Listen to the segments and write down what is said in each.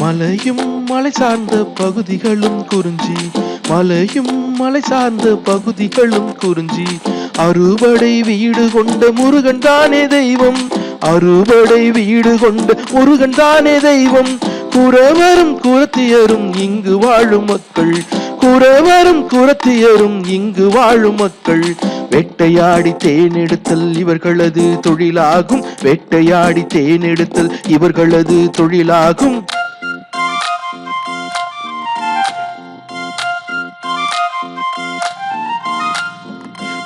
மலையும் மலை சார்ந்த பகுதிகளும் குறிஞ்சி. மலையும் மலை சார்ந்த பகுதிகளும் குறிஞ்சி. அறுபடை வீடு கொண்ட முருகன் தானே தெய்வம். அறுபடை வீடு கொண்ட முருகன் தானே தெய்வம். குறவரும் குரத்தியரும் இங்கு வாழும் மக்கள். குறவரும் குரத்தியரும் இங்கு வாழும் மக்கள். வேட்டையாடி தேனெடுத்தல் இவர்களது தொழிலாகும். வேட்டையாடி தேனெடுத்தல் இவர்களது தொழிலாகும்.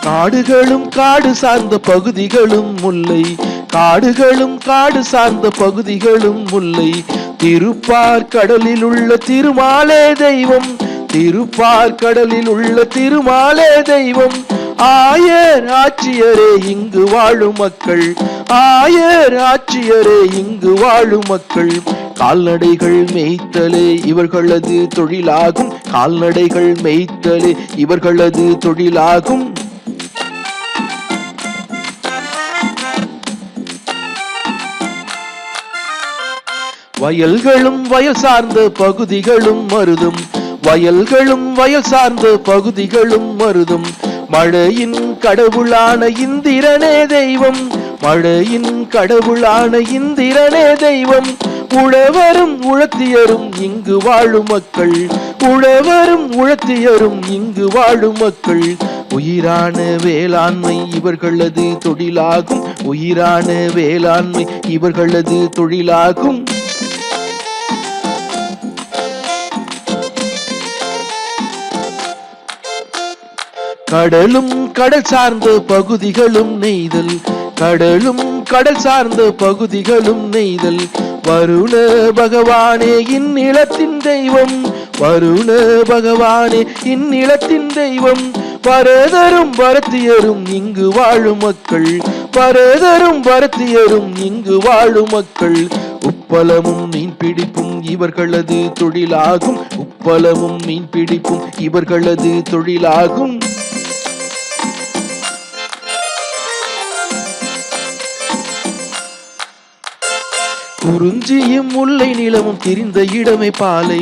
காடுகளும் காடு சார்ந்த பகுதிகளும் முல்லை. காடுகளும் காடு சார்ந்த பகுதிகளும் முல்லை. திருப்பார் கடலில் உள்ள திருமாலே தெய்வம். திருப்பார் கடலில் உள்ள திருமாலே தெய்வம். ஆயர் ஆட்சியரே இங்கு வாழும் மக்கள். ஆயர் ஆட்சியரே இங்கு வாழும் மக்கள். கால்நடைகள் மேய்த்தலே இவர்களது தொழிலாகும். கால்நடைகள் மேய்த்தலே இவர்களது தொழிலாகும். வயல்களும் வயல் சார்ந்த பகுதிகளும் மருதும். வயல்களும் வயல் சார்ந்த பகுதிகளும் மருதும். மழையின் கடவுளான இந்திரனே தெய்வம். மழையின் கடவுளான இந்திரனே தெய்வம். உழவரும் உழத்தியரும் இங்கு வாழும் மக்கள். உழவரும் உழத்தியரும் இங்கு வாழும் மக்கள். உயிரான வேளாண்மை இவர்களது தொழிலாகும். உயிரான வேளாண்மை இவர்களது தொழிலாகும். கடலும் கடல் சார்ந்த பகுதிகளும் நெய்தல் கடலும் கடல் சார்ந்த பகுதிகளும் நெய்தல். வருண பகவானே இந்நிலத்தின் தெய்வம். வருண பகவானே இந்நிலத்தின் தெய்வம். பரதரும் பரத்தியரும் இங்கு வாழும் மக்கள். பரதரும் பரத்தியரும் இங்கு வாழும் மக்கள். உப்பளமும் மீன் பிடிப்பும் இவர்களது தொழிலாகும். உப்பளமும் மீன் பிடிப்பும் இவர்களது தொழிலாகும். குறிஞ்சியும் முல்லை நிலமும் திரிந்த இடமை பாலை.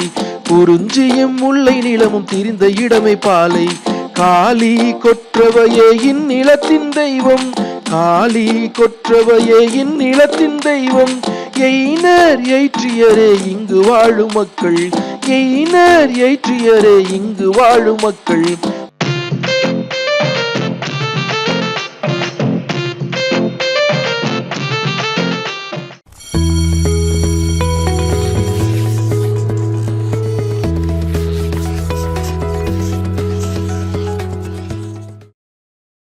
குறிஞ்சியும் முல்லை நிலமும் திரிந்த இடமை பாலை. காளி கொற்றவையே இந்நிலத்தின் தெய்வம். காளி கொற்றவையே இந்நிலத்தின் தெய்வம். எய்னர் எய்ற்றியரே இங்கு வாழும் மக்கள். எய்னர் எய்ற்றியரே இங்கு வாழும் மக்கள்.